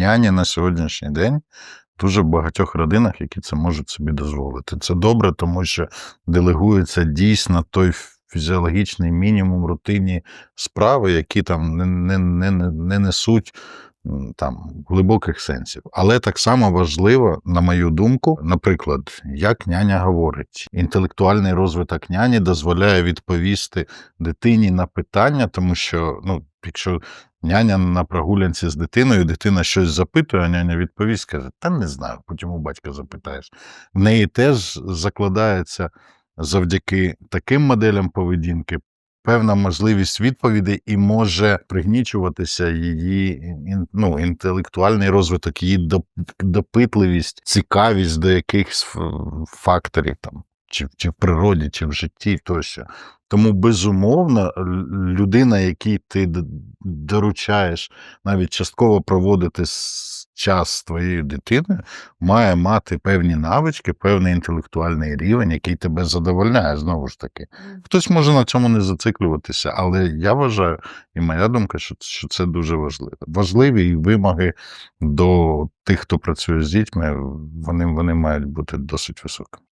няні на сьогоднішній день дуже в багатьох родинах, які це можуть собі дозволити. Це добре, тому що делегується дійсно той фізіологічний мінімум рутинні справи, які там не, не, не- не несуть там глибоких сенсів. Але так само важливо, на мою думку, наприклад, як няня говорить, інтелектуальний розвиток няні дозволяє відповісти дитині на питання, тому що, ну, якщо няня на прогулянці з дитиною, дитина щось запитує, а няня відповість, каже: Та не знаю, потім у батька запитаєш. В неї теж закладається завдяки таким моделям поведінки. Певна можливість відповідей і може пригнічуватися її ну, інтелектуальний розвиток, її допитливість, цікавість до якихось факторів там, чи, чи в природі, чи в житті тощо. Тому, безумовно, людина, якій ти доручаєш навіть частково проводити час з твоєю дитиною, має мати певні навички, певний інтелектуальний рівень, який тебе задовольняє, знову ж таки. Хтось може на цьому не зациклюватися, але я вважаю, і моя думка, що, що це дуже важливо. Важливі і вимоги до тих, хто працює з дітьми, вони, вони мають бути досить високими.